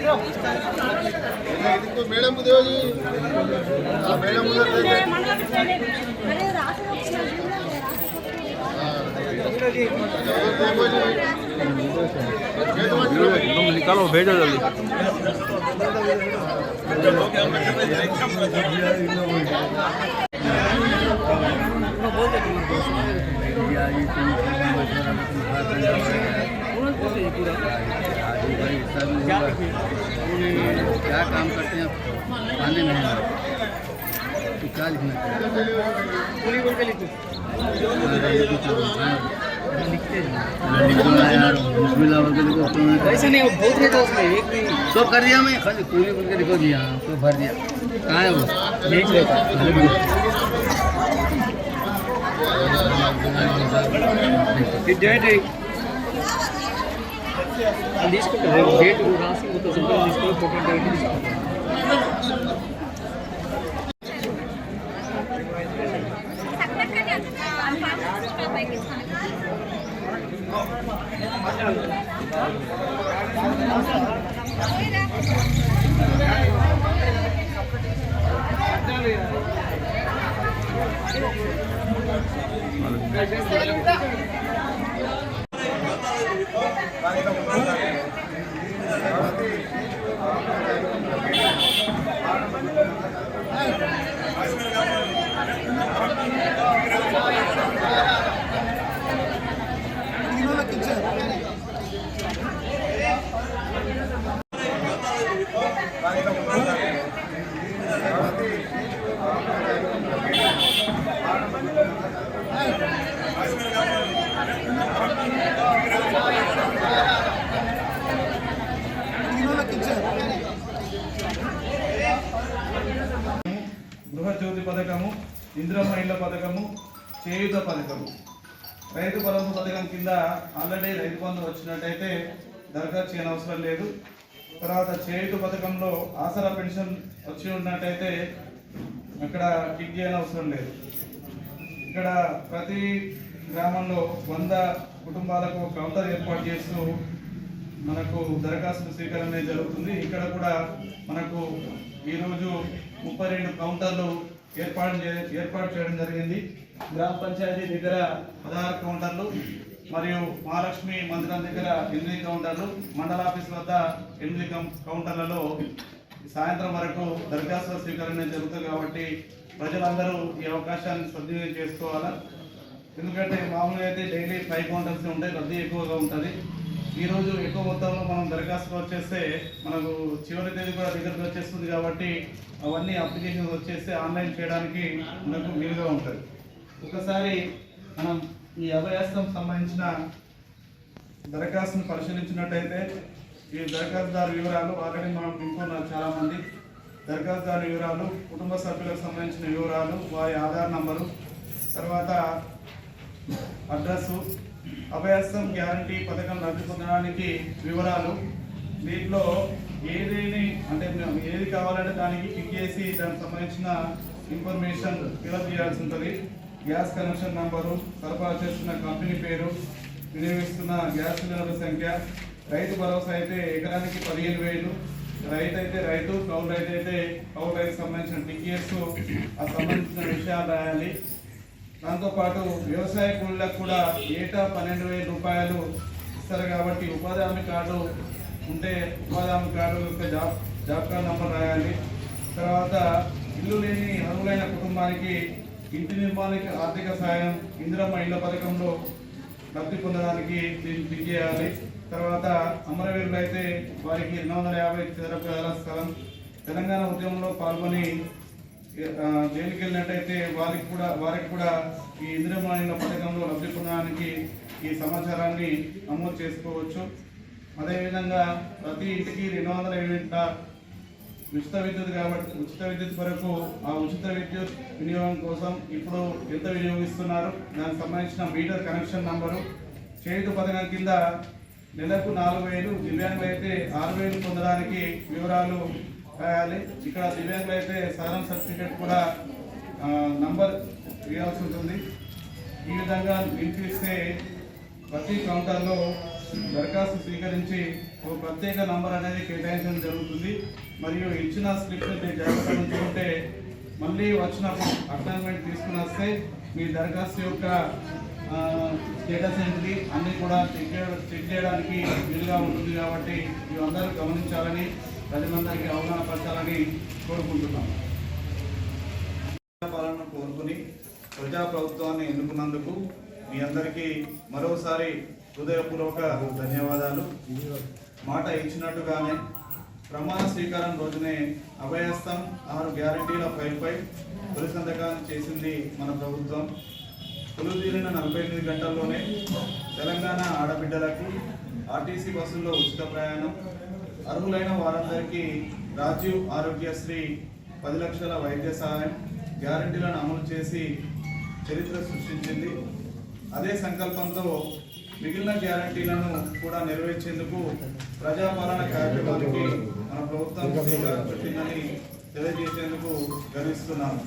करो। तुम निकालो भेजो जल्दी क्या लिखना चाहिए ऐसा नहीं बहुत नहीं था उसमें एक भी सब कर दिया मैं खाली कूली बोल के लिखो दिया हाँ, तो भर दिया। कहाँ है वो? देख लेता डेट है। डेट तो- राशि वो तो सब डिस्काउंट తీసుకొని ఫోటో డేట్ పథకము ఇందిరమ్మ ఇళ్ళ పథకము చేయుత పథకము. రైతు భరోసా పథకం కింద ఆల్రెడీ రైతు బంధు వచ్చినట్టయితే దరఖాస్తు చేయని అవసరం లేదు. తర్వాత చేయుత పథకంలో ఆసరా పెన్షన్ వచ్చి ఉన్నట్టయితే అక్కడ టిక్ చేయని అవసరం లేదు. ఇక్కడ ప్రతి గ్రామంలో వంద కుటుంబాలకు కౌంటర్ ఏర్పాటు చేస్తూ మనకు దరఖాస్తు స్వీకరణ జరుగుతుంది. ఇక్కడ కూడా మనకు ఈరోజు ముప్పై రెండు కౌంటర్లు ఏర్పాటు ఏర్పాటు చేయడం జరిగింది. గ్రామ పంచాయతీ దగ్గర పదహారు కౌంటర్లు మరియు మహాలక్ష్మి మందిరం దగ్గర ఎనిమిది కౌంటర్లు మండల ఆఫీస్ వద్ద ఎనిమిది కౌం- కౌంటర్లలో సాయంత్రం వరకు దరఖాస్తుల స్వీకరణ జరుగుతుంది కాబట్టి ప్రజలందరూ ఈ అవకాశాన్ని సద్వినియోగం చేసుకోవాలా? ఎందుకంటే మామూలుగా అయితే డైలీ ఫైవ్ కౌంటర్స్ ఉంటాయి రద్దీ ఎక్కువగా ఉంటుంది. ఈ రోజు ఎక్కువ మొత్తంలో మనం దరఖాస్తులు వచ్చేస్తే మనకు చివరి తేదీ కూడా దగ్గరకు వచ్చేస్తుంది కాబట్టి అవన్నీ అప్లికేషన్స్ వచ్చేస్తే ఆన్లైన్ చేయడానికి మనకు వీలుగా ఉంటుంది. ఒకసారి మనం ఈ అభయాస్తం సంబంధించిన దరఖాస్తును పరిశీలించినట్టయితే ఈ దరఖాస్తుదారు వివరాలు ఆల్రెడీ మనం వింటున్నారు చాలామంది. దరఖాస్తుదారు వివరాలు కుటుంబ సభ్యులకు సంబంధించిన వివరాలు వారి ఆధార్ నంబరు తర్వాత అడ్రస్సు అభయాస్తం గ్యారంటీ పథకం లబ్ధి పొందడానికి వివరాలు. దీంట్లో ఏదేని అంటే ఏది కావాలంటే దానికి క్లిక్ చేసి దానికి సంబంధించిన ఇన్ఫర్మేషన్ ఫిలప్ చేయాల్సి ఉంటుంది. గ్యాస్ కనెక్షన్ నంబరు సరఫరా చేస్తున్న కంపెనీ పేరు వినియోగిస్తున్న గ్యాస్ సిలిండర్ల సంఖ్య రైతు భరోసా అయితే ఎకరానికి పదిహేను వేలు. రైతు అయితే రైతు కౌలు రైతు అయితే కౌలు రైతు సంబంధించిన టికెట్స్ ఆ సంబంధించిన విషయాలు రాయాలి. దాంతోపాటు వ్యవసాయ కూలీలకు కూడా ఏటా పన్నెండు వేల రూపాయలు ఇస్తారు కాబట్టి ఉపాధి హామీ కార్డు ఉంటే ఉపాధి హామీ కార్డు యొక్క జాబ్ జాబ్ కార్డు నంబర్ రాయాలి. తర్వాత ఇల్లు లేని అర్హులైన కుటుంబానికి ఇంటి నిర్మాణానికి ఆర్థిక సాయం ఇందిరమ్మ ఇళ్ళ పథకంలో లబ్ధి పొందడానికి దీన్ని క్లిక్ చేయాలి. తర్వాత అమరవీరులు అయితే వారికి రెండు వందల యాభై చదరపు గజాల స్థలం. తెలంగాణ ఉద్యమంలో పాల్గొని జైలుకి వెళ్ళినట్టయితే వారికి కూడా వారికి కూడా ఈ ఇందిరమానిల పథకంలో లబ్ధి పొందడానికి ఈ సమాచారాన్ని నమోదు చేసుకోవచ్చు. అదేవిధంగా ప్రతి ఇంటికి రెండు వందల యూనిట్ల ఉచిత విద్యుత్ కాబట్టి ఉచిత విద్యుత్ వరకు ఆ ఉచిత విద్యుత్ వినియోగం కోసం ఇప్పుడు ఎంత వినియోగిస్తున్నారు? దానికి సంబంధించిన మీటర్ కనెక్షన్ నంబరు. చేయుత పథకం కింద నెలకు నాలుగు వేలు దివ్యాంగులు అయితే ఆరు వేలు పొందడానికి వివరాలు రాయాలి ఇక్కడ దివ్యాంగులు అయితే సదరం సర్టిఫికేట్ కూడా నంబర్ ఇవ్వాల్సి ఉంటుంది. ఈ విధంగా వినిపిస్తే ప్రతి కౌంటర్లో దరఖాస్తు స్వీకరించి ఒక ప్రత్యేక నంబర్ అనేది కేటాయించడం జరుగుతుంది. మరియు ఇచ్చిన స్క్రిప్ట్ జాగ్రత్త ఉంచుకుంటే మళ్ళీ వచ్చినప్పుడు అపాయింట్మెంట్ తీసుకుని వస్తే మీ దరఖాస్తు యొక్క స్టేటస్ ఏంటిది అన్నీ కూడా చెక్ చెక్ చేయడానికి వీలుగా ఉంటుంది కాబట్టి ఇవందరూ గమనించాలని పది మందికి అవగాహన పరచాలని కోరుకుంటున్నాం. పాలనను కోరుకుని ప్రజా ప్రభుత్వాన్ని ఎన్నుకున్నందుకు మీ అందరికీ మరోసారి హృదయపూర్వక ధన్యవాదాలు. మాట ఇచ్చినట్టుగానే ప్రమాణ స్వీకారం రోజునే అభయస్థం ఆరు గ్యారంటీల ఫైల్పై తొలి సంతకాన్ని చేసింది మన ప్రభుత్వం. కొలువు తీరిన నలభై ఎనిమిది గంటల్లోనే తెలంగాణ ఆడబిడ్డలకు ఆర్టీసీ బస్సుల్లో ఉచిత ప్రయాణం అర్హులైన వారందరికీ రాజీవ్ ఆరోగ్యశ్రీ పది లక్షల వైద్య సహాయం గ్యారంటీలను అమలు చేసి చరిత్ర సృష్టించింది. అదే సంకల్పంతో మిగిలిన గ్యారంటీలను కూడా నెరవేర్చేందుకు ప్రజాపాలన కార్యక్రమానికి మన ప్రభుత్వం శ్రీకారం చుట్టిందని తెలియజేసేందుకు గర్విస్తున్నాము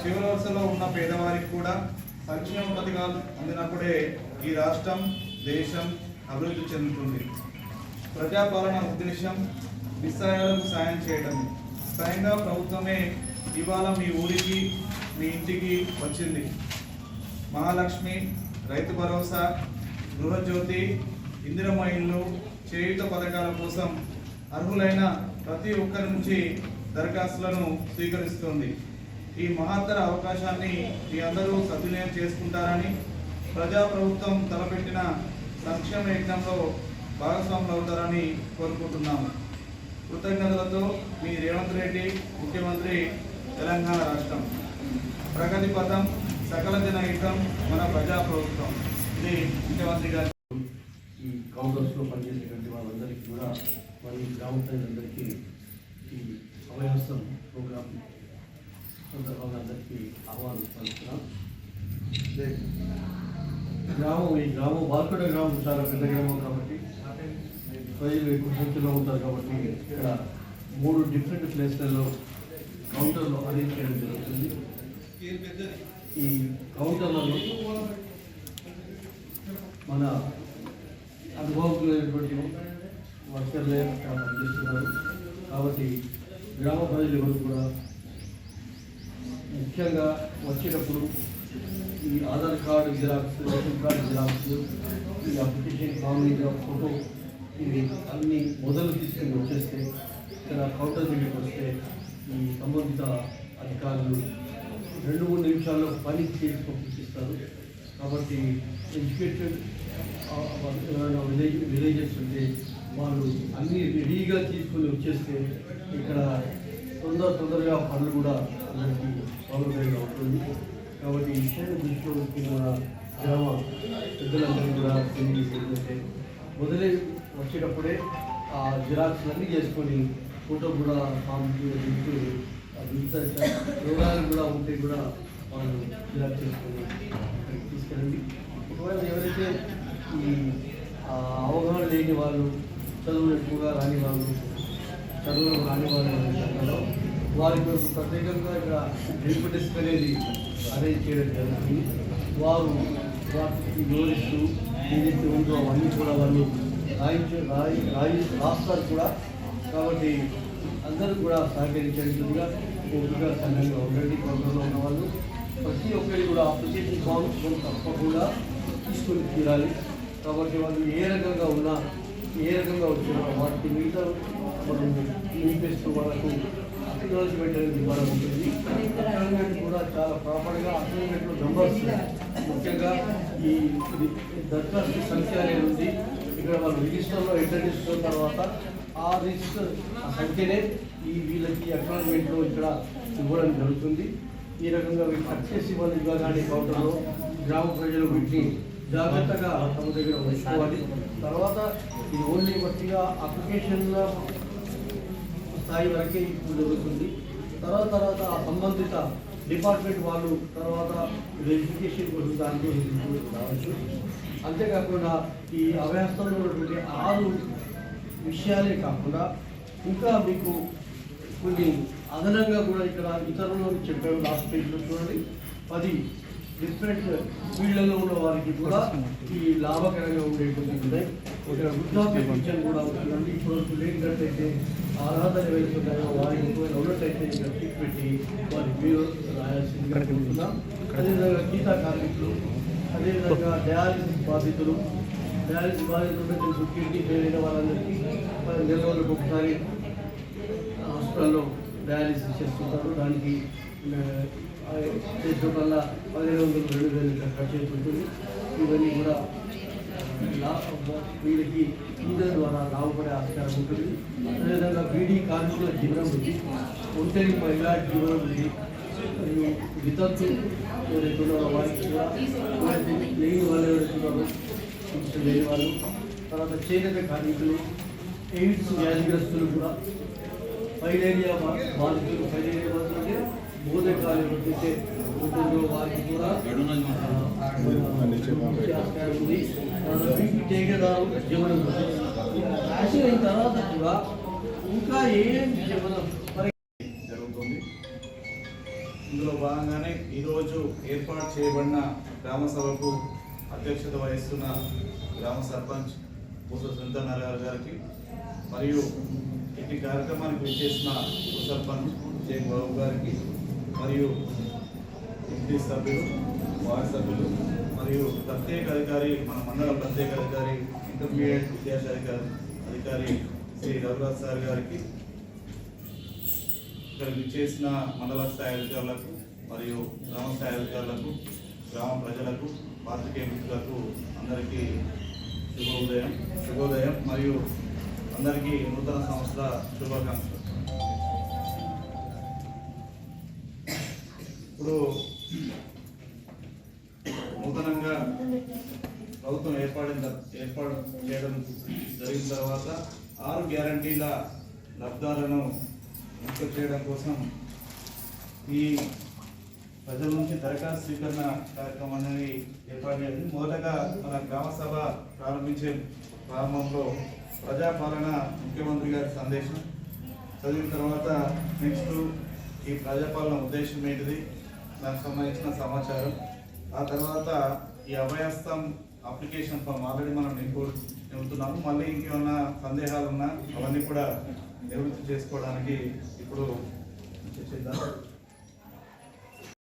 చివరి వరుసలో ఉన్న పేదవారికి కూడా సంక్షేమ పథకాలు అందినప్పుడే ఈ రాష్ట్రం దేశం అభివృద్ధి చెందుతుంది. ప్రజాపాలన ఉద్దేశం నిస్సహాయాలకు సాయం చేయడం స్వయంగా ప్రభుత్వమే ఇవాళ మీ ఊరికి మీ ఇంటికి వచ్చింది. మహాలక్ష్మి రైతు భరోసా గృహజ్యోతి ఇందిరమ్మ ఇల్లు చేయుత పథకాల కోసం అర్హులైన ప్రతి ఒక్కరి నుంచి దరఖాస్తులను స్వీకరిస్తుంది. ఈ మహత్తర అవకాశాన్ని మీ అందరూ సద్వినియోగం చేసుకుంటారని ప్రజా ప్రభుత్వం తలపెట్టిన సంక్షేమ యజ్ఞంలో భాగస్వాములు అవుతారని కోరుకుంటున్నాము. కృతజ్ఞతలతో మీ రేవంత్ రెడ్డి ముఖ్యమంత్రి తెలంగాణ రాష్ట్రం. ప్రగతి పథం సకల జన హితం మన ప్రజా ప్రభుత్వం ఇది ముఖ్యమంత్రి గారు ఈ కాంగ్రెస్లో పనిచేసేటువంటి వాళ్ళందరికీ కూడా మరి గ్రామ ప్రజలందరికీ ఈ అవయాసం ప్రోగ్రాం సందర్భంగా అందరికీ ఆహ్వానం పలుకుతున్నాం. గ్రామం ఈ గ్రామం వాల్కొండ గ్రామం చాలా పెద్ద గ్రామం ప్రజలు ఎక్కువ సంఖ్యలో ఉంటారు కాబట్టి ఇక్కడ మూడు డిఫరెంట్ ప్లేస్లలో కౌంటర్లు అరేంజ్ చేయడం జరుగుతుంది. ఈ కౌంటర్లలో మన అనుభవం లేనటువంటి వర్కర్లే చేస్తున్నారు. కాబట్టి గ్రామ ప్రజలు ఎవరు కూడా ముఖ్యంగా వచ్చేటప్పుడు ఈ Aadhaar card xerox ration card xerox ఈ అప్లికేషన్ ఫామ్ ఫోటో ఇవి అన్ని మొదలు తీసుకుని వచ్చేస్తే ఇక్కడ కౌంటర్ దగ్గరికి వస్తే ఈ సంబంధిత అధికారులు రెండు మూడు నిమిషాల్లో పని చేసి పంపించిస్తారు కాబట్టి ఎడ్యుకేటెడ్ ఎవరైనా విలేజ్ విలేజెస్ ఉంటే వాళ్ళు అన్నీ రెడీగా తీసుకొని వచ్చేస్తే ఇక్కడ తొందర తొందరగా పనులు కూడా అందరికీ సౌలభ్యంగా ఉంటుంది. కాబట్టి ఈ విషయాన్ని దృష్టిలో పెట్టుకుని మన గ్రామ పెద్దలందరూ కూడా తెలియజేసేందంటే మొదలై వచ్చేటప్పుడే ఆ జిరాక్స్ అన్నీ చేసుకొని ఫోటో కూడా ఫామ్ దింపి రోగాలు కూడా ఉంటే కూడా వాళ్ళు జిరాక్స్ చేసుకొని తీసుకెళ్ళండి. ఒకవేళ ఎవరైతే ఈ అవగాహన లేని వాళ్ళు చదువు ఎక్కువగా రాని వాళ్ళు చదువులు రాని వాళ్ళు వారికి ప్రత్యేకంగా ఇక్కడ హెల్ప్ డెస్క్ అనేది అరేంజ్ చేయడం జరుగుతుంది వారు వాటికి వివరిస్తూ ఏదైతే ఉందో అవన్నీ కూడా వాళ్ళు రాయించు రాయి రాయి రాస్తారు కూడా. కాబట్టి అందరూ కూడా సహకరించేట్టుగా ఓపిక సంఘంగా ఉండండి. ప్రోగ్రాంలో ఉన్న వాళ్ళు ప్రతి ఒక్కరి కూడా అప్లికేషన్ ఫామ్స్ తప్పకుండా తీసుకొని తీరాలి. కాబట్టి వాళ్ళు ఏ రకంగా ఉన్నా ఏ రకంగా వచ్చినా వాటికి మిగతా మనం నింపిస్తూ వాళ్ళకు అక్నాలజ్మెంట్ అనేది ఇవ్వడం ఉంటుంది. అక్నాలజ్మెంట్ కూడా చాలా ప్రాపర్గా అక్నాలజ్మెంట్లో నంబర్స్ ముఖ్యంగా ఈ దరఖాస్తు సంఖ్య అనేది ఉంది. ఇక్కడ వాళ్ళు రిజిస్టర్లో ఎంటర్ చేసుకున్న తర్వాత ఆ రిజిస్టర్ సంఖ్యనే ఈ వీళ్ళకి అక్నాలజ్మెంట్లో ఇక్కడ ఇవ్వడం జరుగుతుంది. ఈ రకంగా వీళ్ళు కట్ చేసి వాళ్ళు ఇవ్వగానే కౌంటర్లో గ్రామ ప్రజలు వీటిని జాగ్రత్తగా తమ దగ్గర ఉంచుకోవాలి. తర్వాత ఇది ఓన్లీ మట్టిగా అప్లికేషన్ల స్థాయి వరకే ఇప్పుడు జరుగుతుంది. తర్వాత తర్వాత ఆ సంబంధిత డిపార్ట్మెంట్ వాళ్ళు తర్వాత వెరిఫికేషన్ కోసం దానికి రావచ్చు. అంతేకాకుండా ఈ అభ్యాసంలో ఉన్నటువంటి ఆరు విషయాలే కాకుండా ఇంకా మీకు కొన్ని అదనంగా కూడా ఇక్కడ ఇతరులు చెప్పారు లాస్ట్ పేజ్లో చూడండి. పది డిఫరెంట్ ఫీల్డ్లలో ఉన్న వారికి కూడా ఈ లాభకరంగా ఉండేటువంటి ఉన్నాయి ఇక్కడ వృద్ధాప్య పింఛన్ కూడా అవుతుందండి ఇప్పుడు లేనట్టయితే అర్హతలు వెళ్తున్నాయో వారికి ఒకవేళ ఉన్నట్టయితే ఇక్కడ టిక్ పెట్టి వారి మీరు రాయాల్సిందిగా కోరుతున్నాం. అదేవిధంగా గీతా కార్మికులు అదేవిధంగా డయాలసిస్ బాధితులు బ్యాలెన్స్ బాధితులు ఉంటే తెలుసు ఫెయిల్ అయిన వాళ్ళందరికీ నెల రోజులకు ఒకసారి హాస్పిటల్లో డయాలిసిస్ చేస్తుంటారు. దానికి చేసిన వల్ల పదిహేను వందలు రెండు వేలు ఖర్చు అవుతుంటుంది ఇవన్నీ కూడా వీళ్ళకి ఈజన్ ద్వారా లాభపడే ఆస్కారం ఉంటుంది. అదేవిధంగా బీడీ కార్మికుల జీవనం ఉంది. ఒంటరి మహిళా జీవనం ఉంది. మరియు వితంతు ఎవరైతే వారికి కూడా లేని వాళ్ళు ఎవరైతే పింఛన్ లేని వాళ్ళు. తర్వాత చేనేత కార్మికులు ఎయిడ్స్ వ్యాధిగ్రస్తులు కూడా. ఫైలేరియా బాధితులు ఫైలేరియా బాధితులు బోధకాలు వారికి కూడా ఆస్కారం ఉంది. తర్వాత టేకేదారు జీవనం కూడా. ఇంకా ఏం జీవనం జరుగుతుంది. ఇందులో భాగంగానే ఈరోజు ఏర్పాటు చేయబడిన గ్రామ సభకు అధ్యక్షత వహిస్తున్న గ్రామ సర్పంచ్ పూస సుందరనారాయణ గారికి మరియు ఇటు కార్యక్రమానికి విచ్చేసిన సర్పంచ్ జేక్ బాబు గారికి మరియు ఎంపీ సభ్యులు వార్డు సభ్యులు మరియు ప్రత్యేక అధికారి మన మండల ప్రత్యేక అధికారి ఇంటర్మీడియట్ విద్యాశాఖ అధికారి శ్రీ రఘురాజ్ సార్ గారికి ఇక్కడ విచ్చేసిన మండల స్థాయి అధికారులకు మరియు గ్రామ స్థాయి అధికారులకు గ్రామ ప్రజలకు పాత్రికేయ మిత్రులకు అందరికీ శుభోదయం. శుభోదయం మరియు అందరికీ నూతన సంవత్సర శుభాకాంక్షలు. ఇప్పుడు నూతనంగా ప్రభుత్వం ఏర్పడిన ఏర్పాటు చేయడం జరిగిన తర్వాత ఆరు గ్యారంటీల లబ్ధాలను ఎంపిక చేయడం కోసం ఈ ప్రజల నుంచి దరఖాస్తు స్వీకరణ కార్యక్రమం అనేది ఏర్పాటు చేయాలి మొదటగా మన గ్రామ సభ ప్రారంభించే ప్రారంభంలో ప్రజాపాలన ముఖ్యమంత్రి గారి సందేశం. చదివిన తర్వాత నెక్స్ట్ ఈ ప్రజాపాలన ఉద్దేశం ఏంటిది? దానికి సంబంధించిన సమాచారం. ఆ తర్వాత ఈ అభయస్థం అప్లికేషన్ ఫామ్ ఆల్రెడీ మనం నింపు నింపుతున్నాము మళ్ళీ ఇంకేమన్నా సందేహాలు ఉన్నా అవన్నీ కూడా నివృత్తి చేసుకోవడానికి ఇప్పుడు చేద్దాం.